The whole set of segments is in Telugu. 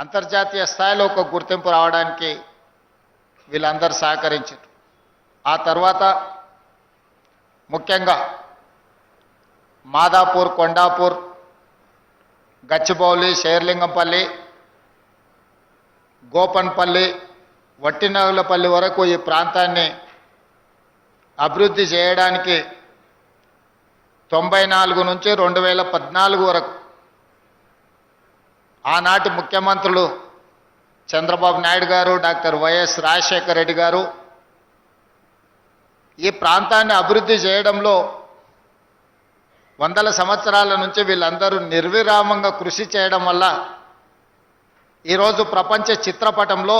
అంతర్జాతీయ స్థాయిలో ఒక గుర్తింపు రావడానికి వీళ్ళందరూ సహకరించారు. ఆ తర్వాత ముఖ్యంగా మాదాపూర్ కొండాపూర్ గచ్చిబౌలి షేర్లింగంపల్లి గోపన్పల్లి వట్టినగులపల్లి వరకు ఈ ప్రాంతాన్ని అభివృద్ధి చేయడానికి తొంభై నాలుగు నుంచి రెండు వేల పద్నాలుగు వరకు ఆనాటి ముఖ్యమంత్రులు చంద్రబాబు నాయుడు గారు డాక్టర్ వైఎస్ రాజశేఖర రెడ్డి గారు ఈ ప్రాంతాన్ని అభివృద్ధి చేయడంలో వందల సంవత్సరాల నుంచి వీళ్ళందరూ నిర్విరామంగా కృషి చేయడం వల్ల ఈరోజు ప్రపంచ చిత్రపటంలో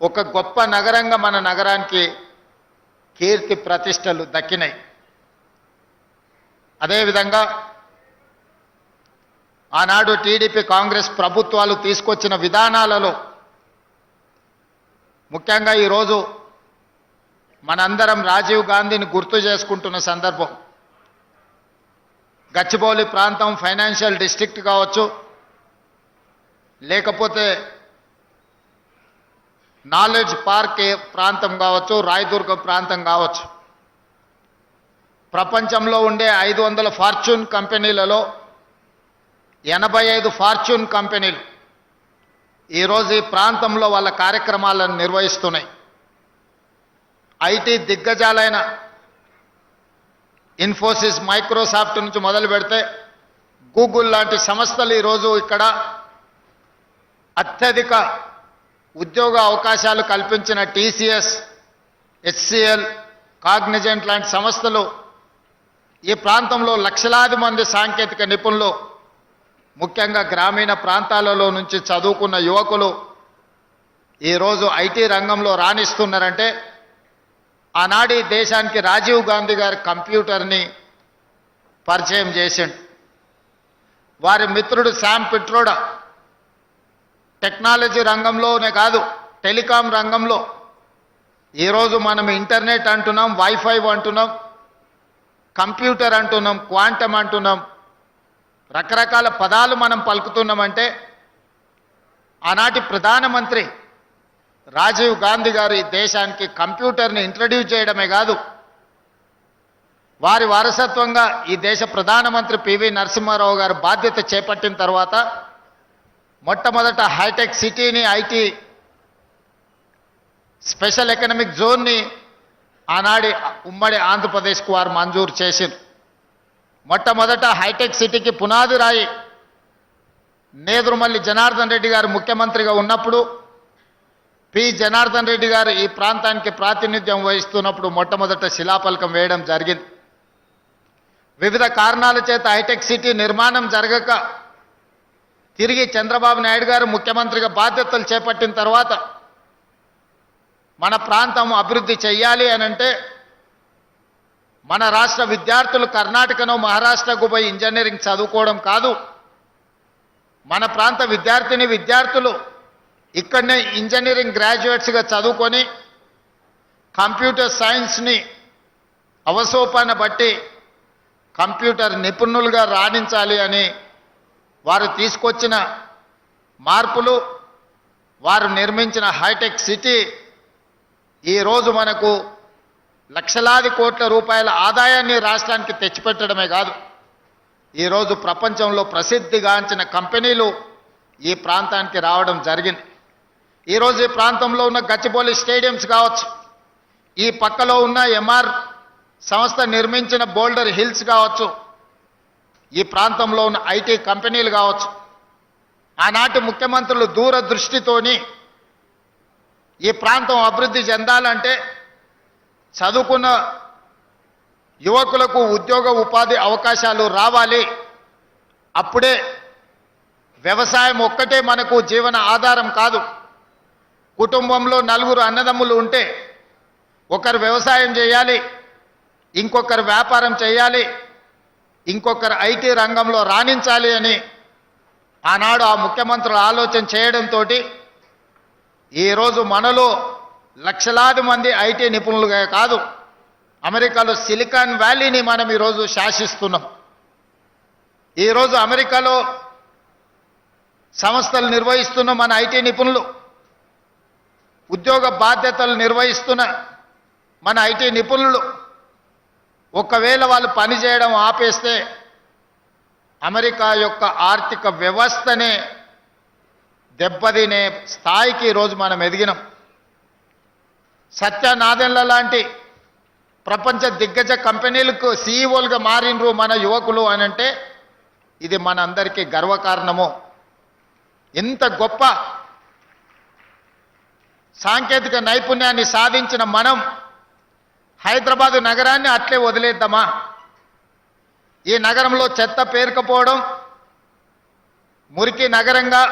ఒక గొప్ప నగరంగా మన నగరానికి కీర్తి ప్రతిష్టలు దక్కినాయి. అదేవిధంగా ఆనాడు టీడీపీ కాంగ్రెస్ ప్రభుత్వాలు తీసుకొచ్చిన విధానాలలో ముఖ్యంగా ఈరోజు మనందరం రాజీవ్ గాంధీని గుర్తు చేసుకుంటున్న సందర్భం. గచ్చిబౌలి ప్రాంతం ఫైనాన్షియల్ డిస్ట్రిక్ట్ కావచ్చు లేకపోతే నాలెడ్జ్ పార్క్ ప్రాంతం కావచ్చు రాయదుర్గం ప్రాంతం కావచ్చు. ప్రపంచంలో ఉండే ఐదు వందల ఫార్చ్యూన్ కంపెనీలలో ఎనభై ఐదు ఫార్చ్యూన్ కంపెనీలు ఈరోజు ఈ ప్రాంతంలో వాళ్ళ కార్యక్రమాలను నిర్వహిస్తున్నాయి. ఐటీ దిగ్గజాలైన ఇన్ఫోసిస్ మైక్రోసాఫ్ట్ నుంచి మొదలు పెడితే గూగుల్ లాంటి సంస్థలు ఈరోజు ఇక్కడ అత్యధిక ఉద్యోగ అవకాశాలు కల్పించిన టీసీఎస్ హెచ్సిఎల్ కాగ్నిజెంట్ లాంటి సంస్థలు ఈ ప్రాంతంలో లక్షలాది మంది సాంకేతిక నిపుణులు ముఖ్యంగా గ్రామీణ ప్రాంతాలలో నుంచి చదువుకున్న యువకులు ఈరోజు ఐటీ రంగంలో రాణిస్తున్నారంటే ఆనాడి దేశానికి రాజీవ్ గాంధీ గారి కంప్యూటర్ని పరిచయం చేసిండు. వారి మిత్రుడు శామ్ పిట్రోడా టెక్నాలజీ రంగంలోనే కాదు టెలికాం రంగంలో. ఈరోజు మనం ఇంటర్నెట్ అంటున్నాం వైఫై అంటున్నాం కంప్యూటర్ అంటున్నాం క్వాంటమ్ అంటున్నాం రకరకాల పదాలు మనం పలుకుతున్నామంటే ఆనాటి ప్రధానమంత్రి రాజీవ్ గాంధీ గారు ఈ దేశానికి కంప్యూటర్ని ఇంట్రడ్యూస్ చేయడమే కాదు వారి వారసత్వంగా ఈ దేశ ప్రధానమంత్రి పివి నరసింహారావు గారు బాధ్యత చేపట్టిన తర్వాత మొట్టమొదట హైటెక్ సిటీని ఐటీ స్పెషల్ ఎకనామిక్ జోన్ని ఆనాడి ఉమ్మడి ఆంధ్రప్రదేశ్కు వారు మంజూరు చేసింది. మొట్టమొదట హైటెక్ సిటీకి పునాది రాయి. నేదురుమల్లి జనార్దన్ రెడ్డి గారు ముఖ్యమంత్రిగా ఉన్నప్పుడు పి. జనార్దన్ రెడ్డి గారు ఈ ప్రాంతానికి ప్రాతినిధ్యం వహిస్తున్నప్పుడు మొట్టమొదట శిలాఫలకం వేయడం జరిగింది. వివిధ కారణాల చేత హైటెక్ సిటీ నిర్మాణం జరగక తిరిగి చంద్రబాబు నాయుడు గారు ముఖ్యమంత్రిగా బాధ్యతలు చేపట్టిన తర్వాత మన ప్రాంతం అభివృద్ధి చెయ్యాలి అని అంటే మన రాష్ట్ర విద్యార్థులు కర్ణాటకను మహారాష్ట్రకు పోయి ఇంజనీరింగ్ చదువుకోవడం కాదు. మన ప్రాంత విద్యార్థిని విద్యార్థులు ఇక్కడనే ఇంజనీరింగ్ గ్రాడ్యుయేట్స్గా చదువుకొని కంప్యూటర్ సైన్స్ని అవసోపాన బట్టి కంప్యూటర్ నిపుణులుగా రాణించాలి అని వారు తీసుకొచ్చిన మార్పులు వారు నిర్మించిన హైటెక్ సిటీ ఈరోజు మనకు లక్షలాది కోట్ల రూపాయల ఆదాయాన్ని రాష్ట్రానికి తెచ్చిపెట్టడమే కాదు ఈరోజు ప్రపంచంలో ప్రసిద్ధిగాంచిన కంపెనీలు ఈ ప్రాంతానికి రావడం జరిగింది. ఈరోజు ఈ ప్రాంతంలో ఉన్న గచ్చిబౌలి స్టేడియంస్ కావచ్చు ఈ పక్కలో ఉన్న ఎంఆర్ సంస్థ నిర్మించిన బోల్డర్ హిల్స్ కావచ్చు ఈ ప్రాంతంలో ఉన్న ఐటీ కంపెనీలు కావచ్చు ఆనాటి ముఖ్యమంత్రులు దూరదృష్టితోని ఈ ప్రాంతం అభివృద్ధి చెందాలంటే చదువుకున్న యువకులకు ఉద్యోగ ఉపాధి అవకాశాలు రావాలి. అప్పుడే వ్యవసాయం ఒక్కటే మనకు జీవన ఆధారం కాదు. కుటుంబంలో నలుగురు అన్నదమ్ములు ఉంటే ఒకరు వ్యవసాయం చేయాలి ఇంకొకరు వ్యాపారం చేయాలి ఇంకొకరు ఐటీ రంగంలో రాణించాలి అని ఆనాడు ఆ ముఖ్యమంత్రులు ఆలోచన చేయడంతో ఈరోజు మనలో లక్షలాది మంది ఐటీ నిపుణులుగా కాదు. అమెరికాలో సిలికాన్ వ్యాలీని మనం ఈరోజు శాసిస్తున్నాం. ఈరోజు అమెరికాలో సంస్థలు నిర్వహిస్తున్న మన ఐటీ నిపుణులు ఉద్యోగ బాధ్యతలు నిర్వహిస్తున్న మన ఐటీ నిపుణులు ఒకవేళ వాళ్ళు పనిచేయడం ఆపేస్తే అమెరికా యొక్క ఆర్థిక వ్యవస్థనే దెబ్బతినే స్థాయికి ఈరోజు మనం ఎదిగినాం. సత్యనాదెన్ల లాంటి ప్రపంచ దిగ్గజ కంపెనీలకు సీఈఓలుగా మారినరు మన యువకులు అని అంటే ఇది మనందరికీ గర్వకారణము. ఇంత గొప్ప సాంకేతిక నైపుణ్యాన్ని సాధించిన మనం హైదరాబాదు నగరాన్ని అట్లే వదిలేద్దామా? ఈ నగరంలో చెత్త పేరుకపోవడం మురికి నగరంగా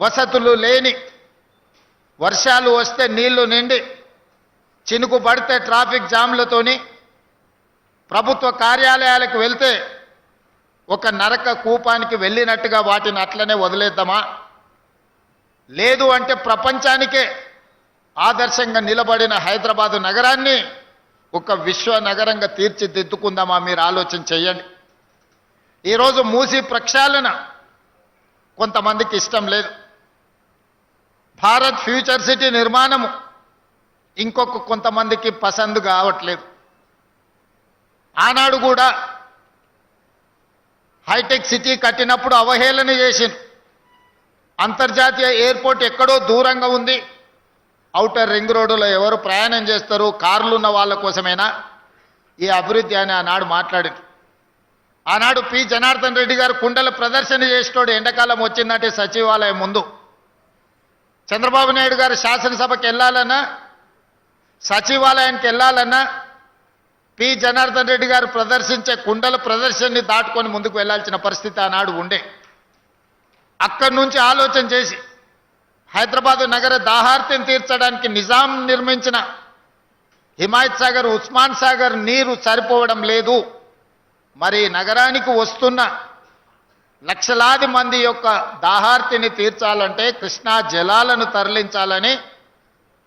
వసతులు లేని వర్షాలు వస్తే నీళ్ళు నిండి చినుకు పడితే ట్రాఫిక్ జామ్లతోని ప్రభుత్వ కార్యాలయాలకు వెళ్తే ఒక నరక కూపానికి వెళ్ళినట్టుగా వాటిని అట్లనే వదిలేద్దామా? లేదు అంటే ప్రపంచానికే ఆదర్శంగా నిలబడిన హైదరాబాదు నగరాన్ని ఒక విశ్వ నగరంగా తీర్చిదిద్దుకుందామా మీరు ఆలోచన చేయండి. ఈరోజు మూసి ప్రక్షాళన కొంతమందికి ఇష్టం లేదు. భారత్ ఫ్యూచర్ సిటీ నిర్మాణము ఇంకొక కొంతమందికి పసందు కావట్లేదు. ఆనాడు కూడా హైటెక్ సిటీ కట్టినప్పుడు అవహేళన చేసింది అంతర్జాతీయ ఎయిర్పోర్ట్ ఎక్కడో దూరంగా ఉంది. ఔటర్ రింగ్ రోడ్డులో ఎవరు ప్రయాణం చేస్తారు కార్లు ఉన్న వాళ్ళ కోసమేనా? ఈ అభివృద్ధి అని ఆనాడు మాట్లాడింది. ఆనాడు పి. జనార్దన్ రెడ్డి గారు కుండల ప్రదర్శన చేసినోడు ఎండాకాలం వచ్చిందంటే సచివాలయం ముందు. చంద్రబాబు నాయుడు గారు శాసనసభకి వెళ్ళాలన్నా సచివాలయానికి వెళ్ళాలన్నా పి. జనార్దన్ రెడ్డి గారు ప్రదర్శించే కుండల ప్రదర్శనని దాటుకొని ముందుకు వెళ్ళాల్సిన పరిస్థితి ఆనాడు ఉండే. అక్కడి నుంచి ఆలోచన చేసి హైదరాబాద్ నగర దాహార్తిని తీర్చడానికి నిజాం నిర్మించిన హిమాయత్ సాగర్ ఉస్మాన్ సాగర్ నీరు సరిపోవడం లేదు. మరి నగరానికి వస్తున్న లక్షలాది మంది యొక్క దాహార్తిని తీర్చాలంటే కృష్ణా జలాలను తరలించాలని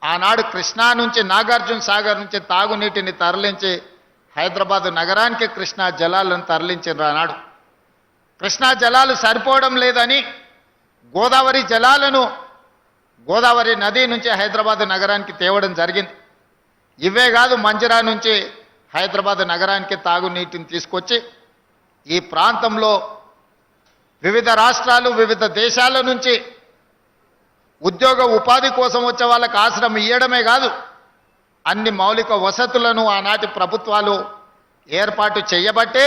ఆనాడు కృష్ణా నుంచి నాగార్జున సాగర్ నుంచి తాగునీటిని తరలించి హైదరాబాద్ నగరానికి కృష్ణా జలాలను తరలించారు ఆనాడు. కృష్ణా జలాలు సరిపోవడం లేదని గోదావరి జలాలను గోదావరి నది నుంచి హైదరాబాద్ నగరానికి తేవడం జరిగింది. ఇవే కాదు మంజరా నుంచి హైదరాబాద్ నగరానికి తాగునీటిని తీసుకొచ్చి ఈ ప్రాంతంలో వివిధ రాష్ట్రాలు వివిధ దేశాల నుంచి ఉద్యోగ ఉపాధి కోసం వచ్చే వాళ్ళకి ఆశ్రమం ఇవ్వడమే కాదు అన్ని మౌలిక వసతులను ఆనాటి ప్రభుత్వాలు ఏర్పాటు చేయబట్టే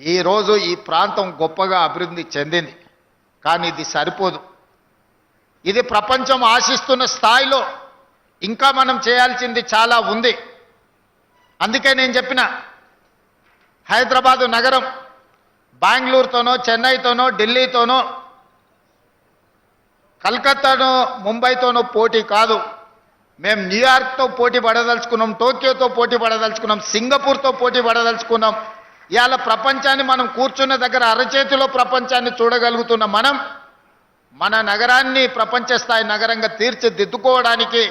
ఈరోజు ఈ ప్రాంతం గొప్పగా అభివృద్ధి చెందింది. కానీ ఇది సరిపోదు. ఇది ప్రపంచం ఆశిస్తున్న స్థాయిలో ఇంకా మనం చేయాల్సింది చాలా ఉంది. అందుకే నేను చెప్పిన హైదరాబాదు నగరం బెంగళూరుతోనో చెన్నైతోనో ఢిల్లీతోనో కలకత్తానో ముంబైతోనో పోటీ కాదు. మేము న్యూయార్క్తో పోటీ పడదలుచుకున్నాం టోక్యోతో పోటీ పడదలుచుకున్నాం సింగపూర్తో పోటీ పడదలుచుకున్నాం. ఇవాళ ప్రపంచాన్ని మనం కూర్చున్న దగ్గర అరచేతిలో ప్రపంచాన్ని చూడగలుగుతున్న మనం మన నగరాన్ని ప్రపంచ స్థాయి నగరంగా తీర్చిదిద్దుకోవడానికి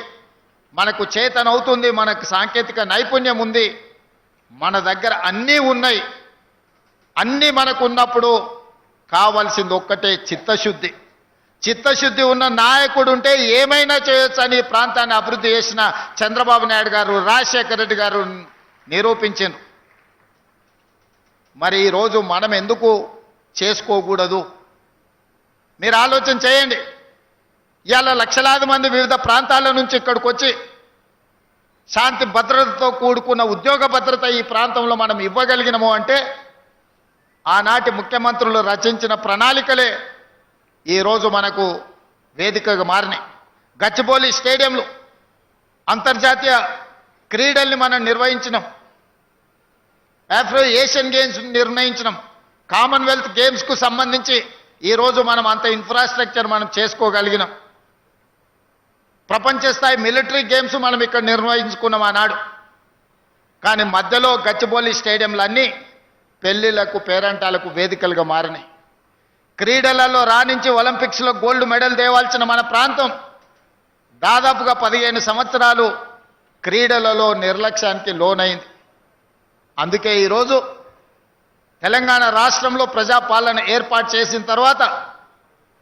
మనకు చేతనవుతుంది మనకు సాంకేతిక నైపుణ్యం ఉంది. మన దగ్గర అన్నీ ఉన్నాయి. అన్నీ మనకున్నప్పుడు కావాల్సింది ఒక్కటే చిత్తశుద్ధి. చిత్తశుద్ధి ఉన్న నాయకుడు ఉంటే ఏమైనా చేయొచ్చు అని ఈ ప్రాంతాన్ని అభివృద్ధి చేసిన చంద్రబాబు నాయుడు గారు రాజశేఖర రెడ్డి గారు నిరూపించారు. మరి ఈరోజు మనం ఎందుకు చేసుకోకూడదు? మీరు ఆలోచన చేయండి. ఇవాళ లక్షలాది మంది వివిధ ప్రాంతాల నుంచి ఇక్కడికి వచ్చి శాంతి భద్రతతో కూడుకున్న ఉద్యోగ భద్రత ఈ ప్రాంతంలో మనం ఇవ్వగలిగినము అంటే ఆనాటి ముఖ్యమంత్రులు రచించిన ప్రణాళికలే ఈరోజు మనకు వేదికగా మారినాయి. గచ్చిబౌలి స్టేడియంలు అంతర్జాతీయ క్రీడల్ని మనం నిర్వహించినాం. ఆఫ్రో ఏషియన్ గేమ్స్ నిర్ణయించినాం. కామన్వెల్త్ గేమ్స్కు సంబంధించి ఈరోజు మనం అంత ఇన్ఫ్రాస్ట్రక్చర్ మనం చేసుకోగలిగినాం. ప్రపంచ స్థాయి మిలిటరీ గేమ్స్ మనం ఇక్కడ నిర్వహించుకున్నాం ఆనాడు. కానీ మధ్యలో గచ్చిబౌలి స్టేడియంలన్నీ పెళ్ళిలకు పేరంటాలకు వేదికలుగా మారినాయి. క్రీడలలో రాణించి ఒలింపిక్స్లో గోల్డ్ మెడల్ తేవాల్సిన మన ప్రాంతం దాదాపుగా పదిహేను సంవత్సరాలు క్రీడలలో నిర్లక్ష్యానికి లోనైంది. అందుకే ఈరోజు తెలంగాణ రాష్ట్రంలో ప్రజాపాలన ఏర్పాటు చేసిన తర్వాత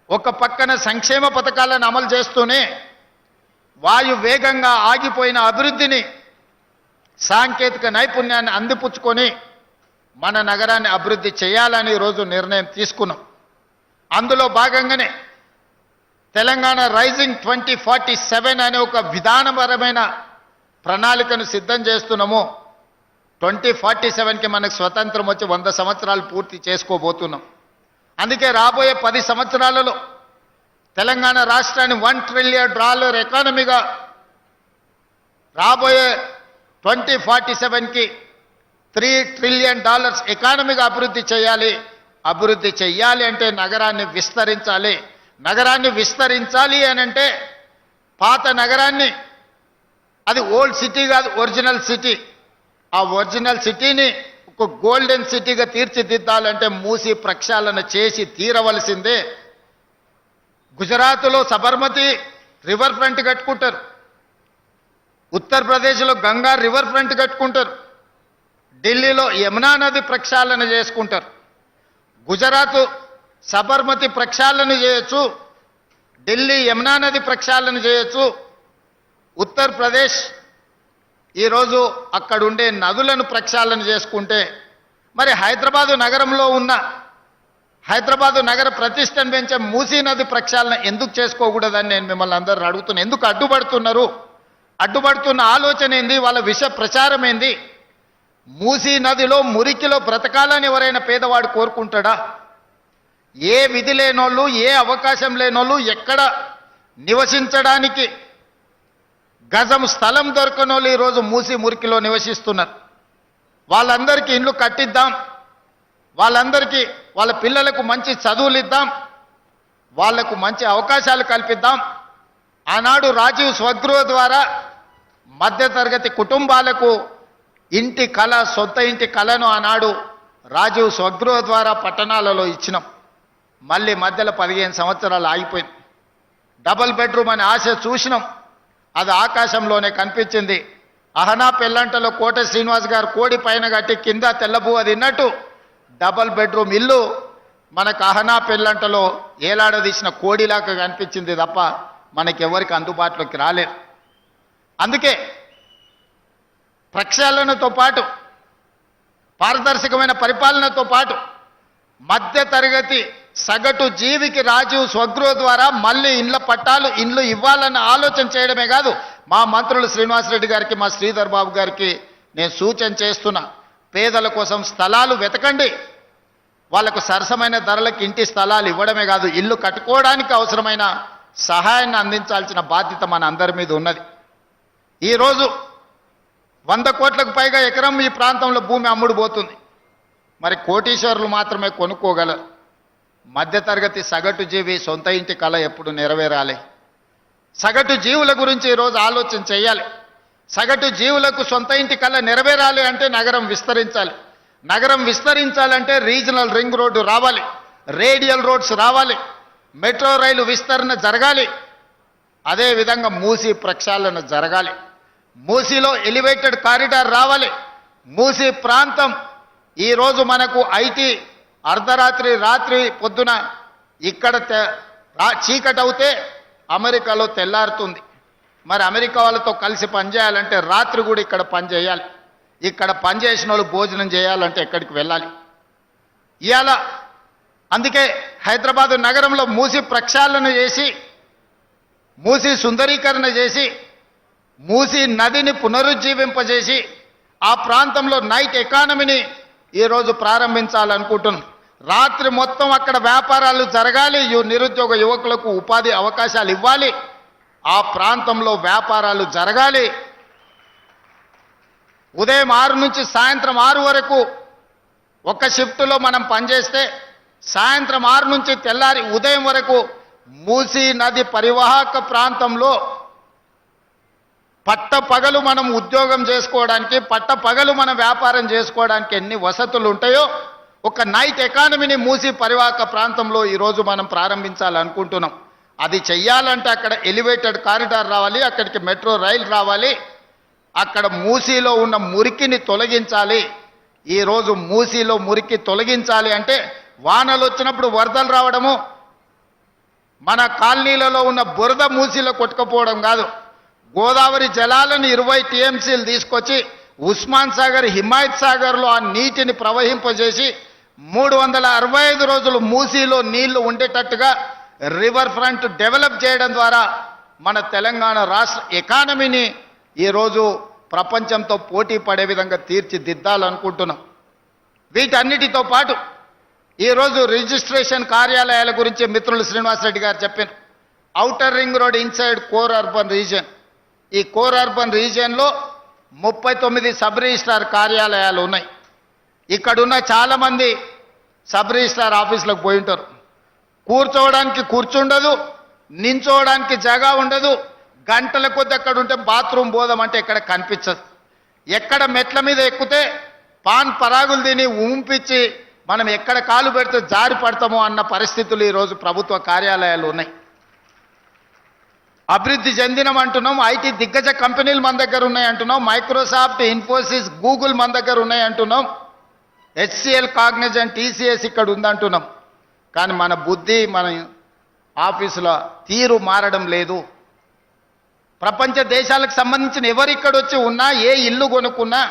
ఒక పక్కన సంక్షేమ పథకాలను అమలు చేస్తూనే వాయు వేగంగా ఆగిపోయిన అభివృద్ధిని సాంకేతిక నైపుణ్యాన్ని అందిపుచ్చుకొని మన నగరాన్ని అభివృద్ధి చేయాలని ఈరోజు నిర్ణయం తీసుకున్నాం. అందులో భాగంగానే Telangana rising twenty forty seven అనే ఒక విధానపరమైన ప్రణాళికను సిద్ధం చేస్తున్నాము. ట్వంటీ ఫార్టీ సెవెన్కి మనకు స్వతంత్రం వచ్చి వంద సంవత్సరాలు పూర్తి చేసుకోబోతున్నాం. అందుకే రాబోయే పది సంవత్సరాలలో తెలంగాణ రాష్ట్రాన్ని వన్ ట్రిలియన్ డాలర్ ఎకానమీగా రాబోయే ట్వంటీ ఫార్టీ సెవెన్కి త్రీ ట్రిలియన్ డాలర్స్ ఎకానమీగా అభివృద్ధి చేయాలి. అభివృద్ధి చెయ్యాలి అంటే నగరాన్ని విస్తరించాలి. నగరాన్ని విస్తరించాలి అని అంటే పాత నగరాన్ని అది ఓల్డ్ సిటీ కాదు ఒరిజినల్ సిటీ. ఆ ఒరిజినల్ సిటీని ఒక గోల్డెన్ సిటీగా తీర్చిదిద్దాలంటే మూసి ప్రక్షాళన చేసి తీరవలసిందే. గుజరాత్లో సబర్మతి రివర్ ఫ్రంట్ కట్టుకుంటారు. ఉత్తరప్రదేశ్లో గంగా రివర్ ఫ్రంట్ కట్టుకుంటారు. ఢిల్లీలో యమునా నది ప్రక్షాళన చేసుకుంటారు. గుజరాత్ సబర్మతి ప్రక్షాళన చేయొచ్చు. ఢిల్లీ యమునా నది ప్రక్షాళన చేయొచ్చు. ఉత్తరప్రదేశ్ ఈరోజు అక్కడుండే నదులను ప్రక్షాళన చేసుకుంటే మరి హైదరాబాదు నగరంలో ఉన్న హైదరాబాదు నగర ప్రతిష్టను పెంచే మూసీ నది ప్రక్షాళన ఎందుకు చేసుకోకూడదని నేను మిమ్మల్ని అందరూ అడుగుతున్నాను ఎందుకు అడ్డుపడుతున్నారు? అడ్డుపడుతున్న ఆలోచన ఏంది? వాళ్ళ విష ప్రచారం ఏంది? మూసీ నదిలో మురికిలో బ్రతకాలని ఎవరైనా పేదవాడు కోరుకుంటాడా? ఏ విధి లేనోళ్ళు ఏ అవకాశం లేనోళ్ళు ఎక్కడ నివసించడానికి గజం స్థలం దొరకనోళ్ళు ఈరోజు మూసి మురికిలో నివసిస్తున్నారు. వాళ్ళందరికీ ఇండ్లు కట్టిద్దాం. వాళ్ళందరికీ వాళ్ళ పిల్లలకు మంచి చదువులు ఇద్దాం. వాళ్ళకు మంచి అవకాశాలు కల్పిద్దాం. ఆనాడు రాజీవ్ స్వగృహ ద్వారా మధ్యతరగతి కుటుంబాలకు ఇంటి కళ సొంత ఇంటి కళను ఆనాడు రాజీవ్ స్వగృహ ద్వారా పట్టణాలలో ఇచ్చినాం. మళ్ళీ మధ్యలో పదిహేను సంవత్సరాలు ఆగిపోయింది డబల్ బెడ్రూమ్ అనే ఆశ చూసినాం. అది ఆకాశంలోనే కనిపించింది. అహనా పెళ్ళంటలో కోట శ్రీనివాస్ గారు కోడి పైన కట్టి కింద తెల్లబువ్వ తిన్నట్టు డబల్ బెడ్రూమ్ ఇల్లు మనకు అహనా పెళ్ళంటలో ఏలాడదీసిన కోడిలాగా కనిపించింది తప్ప మనకెవరికి అందుబాటులోకి రాలేదు. అందుకే ప్రక్షాళనతో పాటు పారదర్శకమైన పరిపాలనతో పాటు మధ్య తరగతి సగటు జీవికి రాజీవ్ స్వగృహ ద్వారా మళ్ళీ ఇండ్ల పట్టాలు ఇండ్లు ఇవ్వాలన్న ఆలోచన చేయడమే కాదు మా మంత్రులు శ్రీనివాసరెడ్డి గారికి మా శ్రీధర్ బాబు గారికి నేను సూచన చేస్తున్నా. పేదల కోసం స్థలాలు వెతకండి. వాళ్ళకు సరసమైన ధరలకు ఇంటి స్థలాలు ఇవ్వడమే కాదు ఇల్లు కట్టుకోవడానికి అవసరమైన సహాయాన్ని అందించాల్సిన బాధ్యత మన అందరి మీద ఉన్నది. ఈరోజు వంద కోట్లకు పైగా ఎకరం ఈ ప్రాంతంలో భూమి అమ్ముడు పోతుంది మరి కోటీశ్వరులు మాత్రమే కొనుక్కోగలరు. మధ్యతరగతి సగటు జీవి సొంత ఇంటి కళ ఎప్పుడు నెరవేరాలి. సగటు జీవుల గురించి ఈరోజు ఆలోచన చేయాలి. సగటు జీవులకు సొంత ఇంటి కళ నెరవేరాలి అంటే నగరం విస్తరించాలి. నగరం విస్తరించాలంటే రీజనల్ రింగ్ రోడ్డు రావాలి. రేడియల్ రోడ్స్ రావాలి. మెట్రో రైలు విస్తరణ జరగాలి. అదేవిధంగా మూసి ప్రక్షాళన జరగాలి. మూసీలో ఎలివేటెడ్ కారిడార్ రావాలి. మూసీ ప్రాంతం ఈరోజు మనకు ఐటీ అర్ధరాత్రి రాత్రి పొద్దున ఇక్కడ చీకటవుతే అమెరికాలో తెల్లారుతుంది. మరి అమెరికా వాళ్ళతో కలిసి పనిచేయాలంటే రాత్రి కూడా ఇక్కడ పని చేయాలి. ఇక్కడ పనిచేసిన వాళ్ళు భోజనం చేయాలంటే ఎక్కడికి వెళ్ళాలి. ఇవాళ అందుకే హైదరాబాదు నగరంలో మూసి ప్రక్షాళన చేసి మూసి సుందరీకరణ చేసి మూసి నదిని పునరుజ్జీవింపజేసి ఆ ప్రాంతంలో నైట్ ఎకానమీని ఈరోజు ప్రారంభించాలనుకుంటున్నాం. రాత్రి మొత్తం అక్కడ వ్యాపారాలు జరగాలి. నిరుద్యోగ యువకులకు ఉపాధి అవకాశాలు ఇవ్వాలి. ఆ ప్రాంతంలో వ్యాపారాలు జరగాలి. ఉదయం ఆరు నుంచి సాయంత్రం ఆరు వరకు ఒక షిఫ్ట్లో మనం పనిచేస్తే సాయంత్రం ఆరు నుంచి తెల్లారి ఉదయం వరకు మూసీ నది పరివాహక ప్రాంతంలో పట్ట పగలు మనం ఉద్యోగం చేసుకోవడానికి పట్ట పగలు మనం వ్యాపారం చేసుకోవడానికి ఎన్ని వసతులు ఉంటాయో ఒక నైట్ ఎకానమీని మూసి పరివాహక ప్రాంతంలో ఈరోజు మనం ప్రారంభించాలనుకుంటున్నాం. అది చెయ్యాలంటే అక్కడ ఎలివేటెడ్ కారిడార్ రావాలి అక్కడికి మెట్రో రైలు రావాలి అక్కడ మూసీలో ఉన్న మురికిని తొలగించాలి. ఈరోజు మూసీలో మురికి తొలగించాలి అంటే వానలు వచ్చినప్పుడు వరదలు రావడము మన కాలనీలలో ఉన్న బురద మూసీలో కొట్టుకుపోవడం కాదు. గోదావరి జలాలను ఇరవై టీఎంసీలు తీసుకొచ్చి ఉస్మాన్ సాగర్ హిమాయత్ సాగర్లో ఆ నీటిని ప్రవహింపజేసి మూడు వందల అరవై ఐదు రోజులు మూసీలో నీళ్ళు ఉండేటట్టుగా రివర్ ఫ్రంట్ డెవలప్ చేయడం ద్వారా మన తెలంగాణ రాష్ట్ర ఎకానమీని ఈరోజు ప్రపంచంతో పోటీ పడే విధంగా తీర్చిదిద్దాలనుకుంటున్నాం. వీటన్నిటితో పాటు ఈరోజు రిజిస్ట్రేషన్ కార్యాలయాల గురించి మిత్రులు శ్రీనివాసరెడ్డి గారు చెప్పారు outer ring road inside core urban region ఈ కోర్ అర్బన్ రీజియన్లో ముప్పై తొమ్మిది సబ్ రిజిస్ట్రార్ కార్యాలయాలు ఉన్నాయి. ఇక్కడున్న చాలామంది సబ్ రిజిస్ట్రార్ ఆఫీసులకు పోయి ఉంటారు. కూర్చోవడానికి కూర్చుండదు నించోవడానికి జగా ఉండదు గంటల కొద్ది అక్కడ ఉంటే బాత్రూమ్ పోదామంటే ఎక్కడ కనిపించదు. ఎక్కడ మెట్ల మీద ఎక్కితే పాన్ పరాగులు తిని ఊంపిచ్చి మనం ఎక్కడ కాలు పెడితే జారి పడతామో అన్న పరిస్థితులు ఈరోజు ప్రభుత్వ కార్యాలయాలు ఉన్నాయి. అభివృద్ధి చెందినం అంటున్నాం. ఐటీ దిగ్గజ కంపెనీలు మన దగ్గర ఉన్నాయి అంటున్నాం. మైక్రోసాఫ్ట్ ఇన్ఫోసిస్ గూగుల్ మన దగ్గర ఉన్నాయి అంటున్నాం. హెచ్సిఎల్ కాగ్నిజెంట్ టీసీఎస్ ఇక్కడ ఉందంటున్నాం కానీ మన బుద్ధి మన ఆఫీసుల తీరు మారడం లేదు. ప్రపంచ దేశాలకు సంబంధించిన ఎవరు ఇక్కడ వచ్చి ఉన్నా ఏ ఇల్లు కొనుక్కున్నా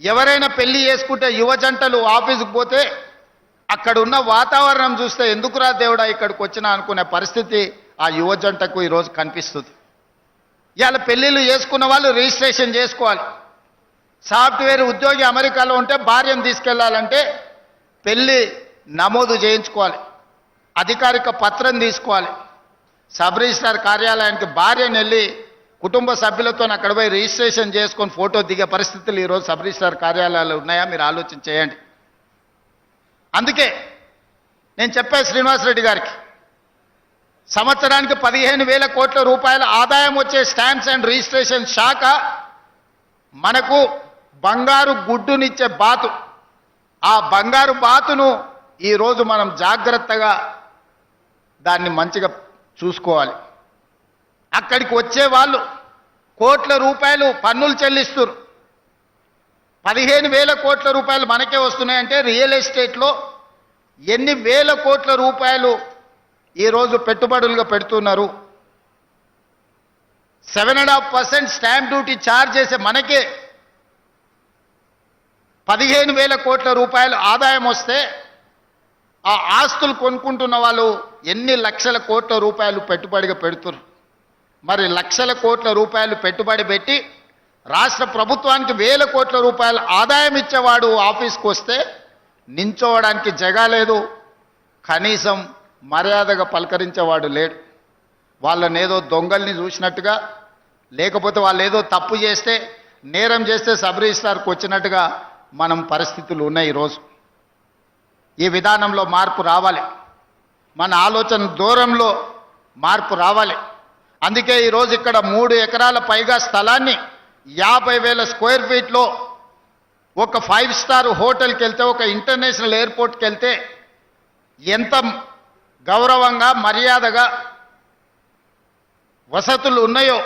ఎవరైనా పెళ్ళి చేసుకుంటే యువ జంటలు ఆఫీసుకు పోతే అక్కడ ఉన్న వాతావరణం చూస్తే ఎందుకురా దేవుడా ఇక్కడికి వచ్చినా అనుకునే పరిస్థితి ఆ యువ జంటకు ఈరోజు కనిపిస్తుంది. ఇవాళ పెళ్ళిళ్ళు చేసుకున్న వాళ్ళు రిజిస్ట్రేషన్ చేసుకోవాలి. సాఫ్ట్వేర్ ఉద్యోగి అమెరికాలో ఉంటే భార్యను తీసుకెళ్ళాలంటే పెళ్ళి నమోదు చేయించుకోవాలి. అధికారిక పత్రం తీసుకోవాలి. సబ్ రిజిస్ట్రార్ కార్యాలయానికి భార్యను వెళ్ళి కుటుంబ సభ్యులతో అక్కడ పోయి రిజిస్ట్రేషన్ చేసుకొని ఫోటో దిగే పరిస్థితులు ఈరోజు సబ్ రిజిస్ట్రార్ కార్యాలయాలు ఉన్నాయా మీరు ఆలోచన చేయండి. అందుకే నేను చెప్పాను శ్రీనివాసరెడ్డి గారికి సంవత్సరానికి పదిహేను వేల కోట్ల రూపాయల ఆదాయం వచ్చే స్టాంప్స్ అండ్ రిజిస్ట్రేషన్ శాఖ మనకు బంగారు గుడ్డునిచ్చే బాతు. ఆ బంగారు బాతును ఈరోజు మనం జాగ్రత్తగా దాన్ని మంచిగా చూసుకోవాలి. అక్కడికి వచ్చే వాళ్ళు కోట్ల రూపాయలు పన్నులు చెల్లిస్తారు. పదిహేను వేల కోట్ల రూపాయలు మనకే వస్తున్నాయంటే రియల్ ఎస్టేట్లో ఎన్ని వేల కోట్ల రూపాయలు ఈరోజు పెట్టుబడులుగా పెడుతున్నారు? Seven and half percent stamp duty charge చేసే మనకే పదిహేను వేల కోట్ల రూపాయలు ఆదాయం వస్తే ఆ ఆస్తులు కొనుక్కుంటున్న వాళ్ళు ఎన్ని లక్షల కోట్ల రూపాయలు పెట్టుబడిగా పెడుతున్నారు? మరి లక్షల కోట్ల రూపాయలు పెట్టుబడి పెట్టి రాష్ట్ర ప్రభుత్వానికి వేల కోట్ల రూపాయలు ఆదాయం ఇచ్చేవాడు ఆఫీస్కి వస్తే నించోవడానికి జగా లేదు. కనీసం మర్యాదగా పలకరించేవాడు లేడు. వాళ్ళని ఏదో దొంగల్ని చూసినట్టుగా లేకపోతే వాళ్ళు ఏదో తప్పు చేస్తే నేరం చేస్తే సబ్ రిజిస్ట్రార్కి వచ్చినట్టుగా మనం పరిస్థితులు ఉన్నాయి ఈరోజు. ఈ విధానంలో మార్పు రావాలి. మన ఆలోచన దూరంలో మార్పు రావాలి. అందుకే ఈరోజు ఇక్కడ మూడు ఎకరాల పైగా స్థలాన్ని యాభై వేల స్క్వేర్ ఫీట్లో ఒక ఫైవ్ స్టార్ హోటల్కి వెళ్తే ఒక ఇంటర్నేషనల్ ఎయిర్పోర్ట్కి వెళ్తే ఎంత గౌరవంగా మర్యాదగా వసతులు ఉన్నాయో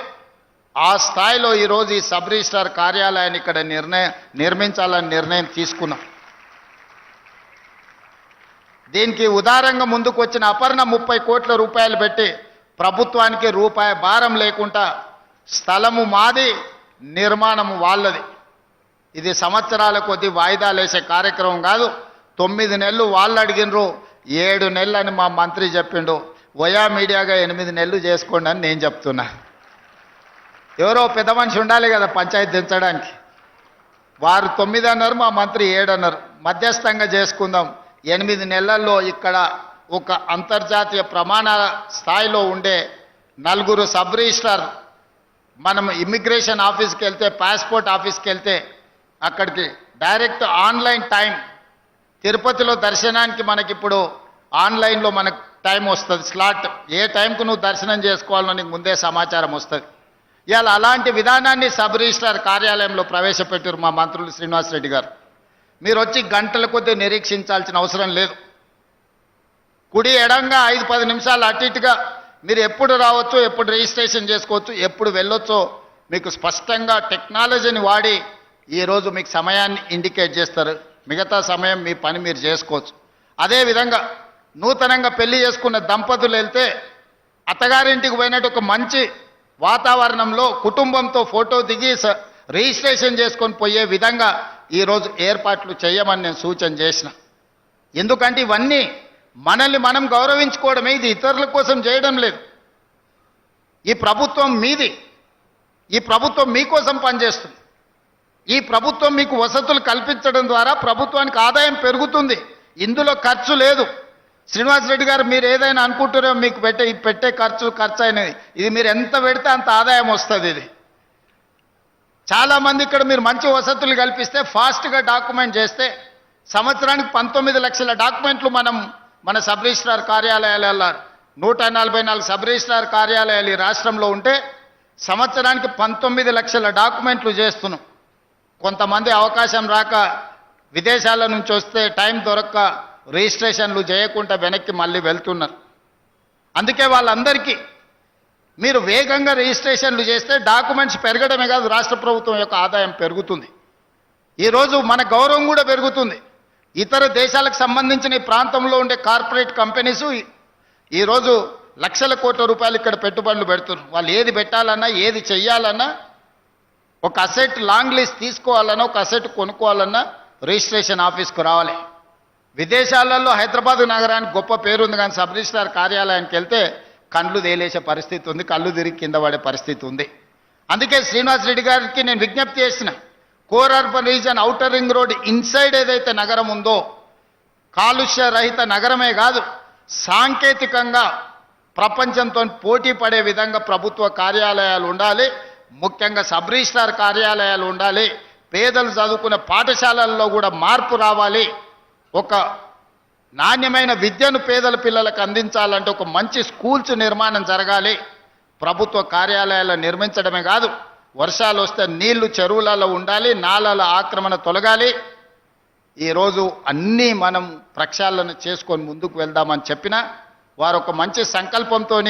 ఆ స్థాయిలో ఈరోజు ఈ సబ్ రిజిస్ట్రార్ కార్యాలయాన్ని ఇక్కడ నిర్ణయం నిర్మించాలని నిర్ణయం తీసుకున్నాం. దీనికి ఉదారంగా ముందుకు వచ్చిన అపర్ణ ముప్పై కోట్ల రూపాయలు పెట్టి ప్రభుత్వానికి రూపాయి భారం లేకుండా స్థలము మాది నిర్మాణము వాళ్ళది. ఇది సంవత్సరాల కొద్ది వాయిదాలు వేసే కార్యక్రమం కాదు తొమ్మిది నెలలు వాళ్ళు అడిగినరు ఏడు నెలలు అని మా మంత్రి చెప్పిండు వయా మీడియాగా ఎనిమిది నెలలు చేసుకోండి అని నేను చెప్తున్నా. ఎవరో పెద్ద మనిషి ఉండాలి కదా పంచాయతీ దించడానికి వారు తొమ్మిది అన్నారు మా మంత్రి ఏడు అన్నారు. మధ్యస్థంగా చేసుకుందాం. ఎనిమిది నెలల్లో ఇక్కడ ఒక అంతర్జాతీయ ప్రమాణ స్థాయిలో ఉండే నలుగురు సబ్ రిజిస్ట్రార్ మనం ఇమ్మిగ్రేషన్ ఆఫీస్కి వెళ్తే పాస్పోర్ట్ ఆఫీస్కి వెళ్తే అక్కడికి డైరెక్ట్ ఆన్లైన్ టైం తిరుపతిలో దర్శనానికి మనకిప్పుడు ఆన్లైన్లో మనకు టైం వస్తుంది స్లాట్. ఏ టైంకు నువ్వు దర్శనం చేసుకోవాలో నీకు ముందే సమాచారం వస్తుంది. ఇవాళ అలాంటి విధానాన్ని సబ్ రిజిస్ట్రార్ కార్యాలయంలో ప్రవేశపెట్టారు మా మంత్రులు శ్రీనివాసరెడ్డి గారు. మీరు వచ్చి గంటల కొద్దీ నిరీక్షించాల్సిన అవసరం లేదు. కుడి ఎడంగా ఐదు పది నిమిషాలు అటు ఇటుగా మీరు ఎప్పుడు రావచ్చు ఎప్పుడు రిజిస్ట్రేషన్ చేసుకోవచ్చు ఎప్పుడు వెళ్ళొచ్చో మీకు స్పష్టంగా టెక్నాలజీని వాడి ఈరోజు మీకు సమయాన్ని ఇండికేట్ చేస్తారు. మిగతా సమయం మీ పని మీరు చేసుకోవచ్చు. అదేవిధంగా నూతనంగా పెళ్ళి చేసుకున్న దంపతులు వెళ్తే అత్తగారింటికి పోయినట్టు ఒక మంచి వాతావరణంలో కుటుంబంతో ఫోటో దిగి స- రిజిస్ట్రేషన్ చేసుకొని పోయే విధంగా ఈరోజు ఏర్పాట్లు చేయమని నేను సూచన చేసిన. ఎందుకంటే ఇవన్నీ మనల్ని మనం గౌరవించుకోవడమే ఇది ఇతరుల కోసం చేయడం లేదు. ఈ ప్రభుత్వం మీది ఈ ప్రభుత్వం మీకోసం పనిచేస్తుంది. ఈ ప్రభుత్వం మీకు వసతులు కల్పించడం ద్వారా ప్రభుత్వానికి ఆదాయం పెరుగుతుంది. ఇందులో ఖర్చు లేదు. శ్రీనివాస్ రెడ్డి గారు మీరు ఏదైనా అనుకుంటారో మీకు పెట్టే పెట్టే ఖర్చు ఖర్చు అయినది. ఇది మీరు ఎంత పెడితే అంత ఆదాయం వస్తుంది ఇది. చాలామంది ఇక్కడ మీరు మంచి వసతులు కల్పిస్తే ఫాస్ట్గా డాక్యుమెంట్ చేస్తే సంవత్సరానికి పంతొమ్మిది లక్షల డాక్యుమెంట్లు మనం మన సబ్ రిజిస్ట్రార్ కార్యాలయాలలో నూట నలభై నాలుగు సబ్ రిజిస్ట్రార్ కార్యాలయాలు ఈ రాష్ట్రంలో ఉంటే సంవత్సరానికి పంతొమ్మిది లక్షల డాక్యుమెంట్లు చేస్తున్నాం. కొంతమంది అవకాశం రాక విదేశాల నుంచి వస్తే టైం దొరక్క రిజిస్ట్రేషన్లు చేయకుండా వెనక్కి మళ్ళీ వెళ్తున్నారు. అందుకే వాళ్ళందరికీ మీరు వేగంగా రిజిస్ట్రేషన్లు చేస్తే డాక్యుమెంట్స్ పెరగడమే కాదు రాష్ట్ర ప్రభుత్వం యొక్క ఆదాయం పెరుగుతుంది. ఈరోజు మన గౌరవం కూడా పెరుగుతుంది. ఇతర దేశాలకు సంబంధించిన ఈ ప్రాంతంలో ఉండే కార్పొరేట్ కంపెనీస్ ఈరోజు లక్షల కోట్ల రూపాయలు ఇక్కడ పెట్టుబడులు పెడుతున్నారు. వాళ్ళు ఏది పెట్టాలన్నా ఏది చెయ్యాలన్నా ఒక అసెట్ లాంగ్ లిస్ట్ తీసుకోవాలన్నా ఒక అసెట్ కొనుక్కోవాలన్నా రిజిస్ట్రేషన్ ఆఫీస్కు రావాలి. విదేశాలలో హైదరాబాద్ నగరానికి గొప్ప పేరుంది కానీ సబ్ రిజిస్ట్రార్ కార్యాలయానికి వెళ్తే కళ్ళు తేలేసే పరిస్థితి ఉంది కళ్ళు తిరిగి కింద పడే పరిస్థితి ఉంది. అందుకే శ్రీనివాస్ రెడ్డి గారికి నేను విజ్ఞప్తి చేసిన core urban region outer ring road inside ఏదైతే నగరం ఉందో కాలుష్య రహిత నగరమే కాదు సాంకేతికంగా ప్రపంచంతో పోటీ పడే విధంగా ప్రభుత్వ కార్యాలయాలు ఉండాలి ముఖ్యంగా సబ్ రిజిస్ట్రార్ కార్యాలయాలు ఉండాలి పేదలు చదువుకునే పాఠశాలల్లో కూడా మార్పు రావాలి. ఒక నాణ్యమైన విద్యను పేదల పిల్లలకు అందించాలంటే ఒక మంచి స్కూల్స్ నిర్మాణం జరగాలి. ప్రభుత్వ కార్యాలయాలు నిర్మించడమే కాదు వర్షాలు వస్తే నీళ్ళు చెరువులలో ఉండాలి నాలల ఆక్రమణ తొలగాలి. ఈరోజు అన్నీ మనం ప్రక్షాళన చేసుకొని ముందుకు వెళ్దామని చెప్పిన వారు ఒక మంచి సంకల్పంతో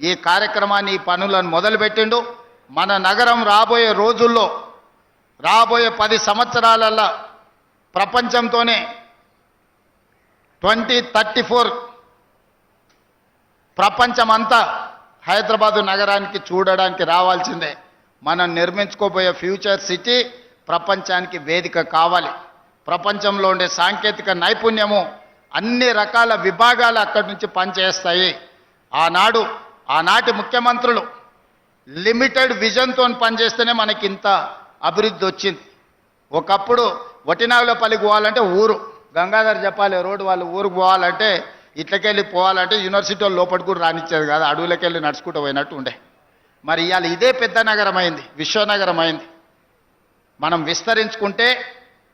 ఈ కార్యక్రమాన్ని ఈ పనులను మొదలుపెట్టిండు. మన నగరం రాబోయే రోజుల్లో రాబోయే పది సంవత్సరాలలో ప్రపంచంతోనే ట్వంటీ థర్టీ ఫోర్ ప్రపంచమంతా హైదరాబాదు నగరానికి చూడడానికి రావాల్సిందే. మనం నిర్మించుకోబోయే ఫ్యూచర్ సిటీ ప్రపంచానికి వేదిక కావాలి. ప్రపంచంలో ఉండే సాంకేతిక నైపుణ్యము అన్ని రకాల విభాగాలు అక్కడి నుంచి పనిచేస్తాయి. ఆనాడు ఆనాటి ముఖ్యమంత్రులు లిమిటెడ్ విజన్తో పనిచేస్తేనే మనకి ఇంత అభివృద్ధి వచ్చింది. ఒకప్పుడు వటినాగులపల్లికి పోవాలంటే ఊరు. గంగాధర్ చెప్పాలి రోడ్డు వాళ్ళు ఊరికి పోవాలంటే ఇట్లకెళ్ళి పోవాలంటే యూనివర్సిటీ వాళ్ళు లోపలికి కూడా రానిచ్చేది కాదు అడవులకెళ్ళి నడుచుకుంటూ పోయినట్టు ఉండే. మరి ఇవాళ ఇదే పెద్ద నగరం అయింది విశ్వనగరం అయింది. మనం విస్తరించుకుంటే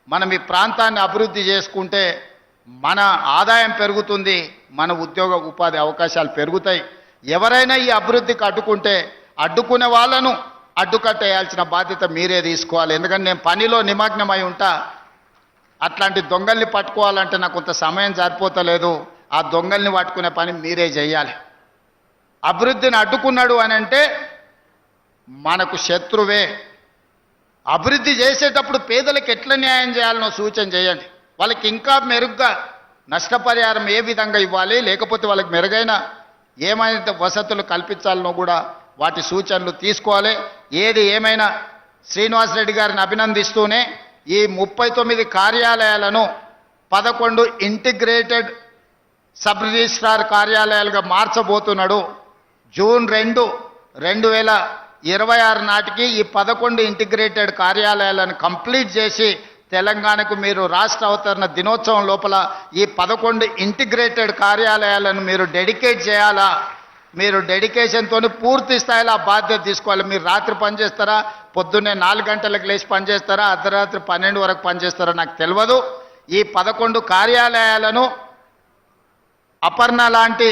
మనం ఈ ప్రాంతాన్ని అభివృద్ధి చేసుకుంటే మన ఆదాయం పెరుగుతుంది మన ఉద్యోగ ఉపాధి అవకాశాలు పెరుగుతాయి. ఎవరైనా ఈ అభివృద్ధికి అడ్డుకుంటే అడ్డుకునే వాళ్ళను అడ్డుకట్టేయాల్సిన బాధ్యత మీరే తీసుకోవాలి. ఎందుకంటే నేను పనిలో నిమగ్నమై ఉంటా. అట్లాంటి దొంగల్ని పట్టుకోవాలంటే నాకు కొంత సమయం సరిపోతలేదు. ఆ దొంగల్ని పట్టుకునే పని మీరే చేయాలి. అభివృద్ధిని అడ్డుకున్నాడు అని అంటే మనకు శత్రువే. అభివృద్ధి చేసేటప్పుడు పేదలకు ఎట్లా న్యాయం చేయాలనో సూచన చేయండి. వాళ్ళకి ఇంకా మెరుగ్గా నష్టపరిహారం ఏ విధంగా ఇవ్వాలి? లేకపోతే వాళ్ళకి మెరుగైన ఏమైనా వసతులు కల్పించాలనో కూడా వాటి సూచనలు తీసుకోవాలి. ఏది ఏమైనా శ్రీనివాస్ రెడ్డి గారిని అభినందిస్తూనే ఈ ముప్పై తొమ్మిది కార్యాలయాలను పదకొండు ఇంటిగ్రేటెడ్ సబ్ రిజిస్ట్రార్ కార్యాలయాలుగా మార్చబోతున్నాడు. జూన్ రెండు రెండు వేల ఇరవై ఆరు నాటికి ఈ పదకొండు ఇంటిగ్రేటెడ్ కార్యాలయాలను కంప్లీట్ చేసి తెలంగాణకు మీరు రాష్ట్ర అవతరణ దినోత్సవం లోపల ఈ పదకొండు ఇంటిగ్రేటెడ్ కార్యాలయాలను మీరు డెడికేట్ చేయాలా? మీరు డెడికేషన్తో పూర్తి స్థాయిలో ఆ బాధ్యత తీసుకోవాలి. మీరు రాత్రి పనిచేస్తారా పొద్దున్నే నాలుగు గంటలకు లేచి పనిచేస్తారా అర్ధరాత్రి పన్నెండు వరకు పనిచేస్తారా నాకు తెలియదు. ఈ పదకొండు కార్యాలయాలను అపర్ణ లాంటి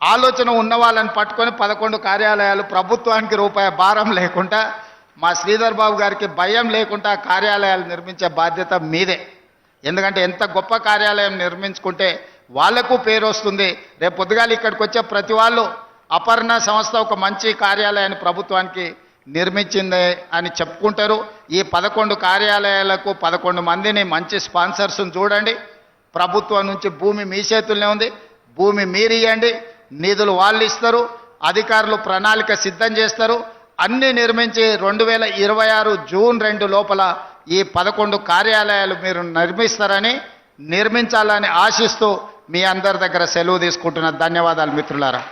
ఆలోచన ఉన్న వాళ్ళని పట్టుకొని పదకొండు కార్యాలయాలు ప్రభుత్వానికి రూపాయి భారం లేకుండా మా శ్రీధర్ బాబు గారికి భయం లేకుండా కార్యాలయాలు నిర్మించే బాధ్యత మీదే. ఎందుకంటే ఎంత గొప్ప కార్యాలయం నిర్మించుకుంటే వాళ్ళకు పేరు వస్తుంది. రేపు పొద్దుగాల ఇక్కడికి వచ్చే ప్రతి వాళ్ళు అపర్ణ సంస్థ ఒక మంచి కార్యాలయాన్ని ప్రభుత్వానికి నిర్మించింది అని చెప్పుకుంటారు. ఈ పదకొండు కార్యాలయాలకు పదకొండు మందిని మంచి స్పాన్సర్స్ని చూడండి. ప్రభుత్వం నుంచి భూమి మీ చేతుల్లోనే ఉంది. భూమి మీరియండి నిధులు వాళ్ళు ఇస్తారు. అధికారులు ప్రణాళిక సిద్ధం చేస్తారు. అన్ని నిర్మించి రెండు వేల ఇరవై ఆరు జూన్ రెండు లోపల ఈ పదకొండు కార్యాలయాలు మీరు నిర్మిస్తారని నిర్మించాలని ఆశిస్తూ మీ అందరి దగ్గర సెలవు తీసుకుంటున్న ధన్యవాదాలు మిత్రులారా.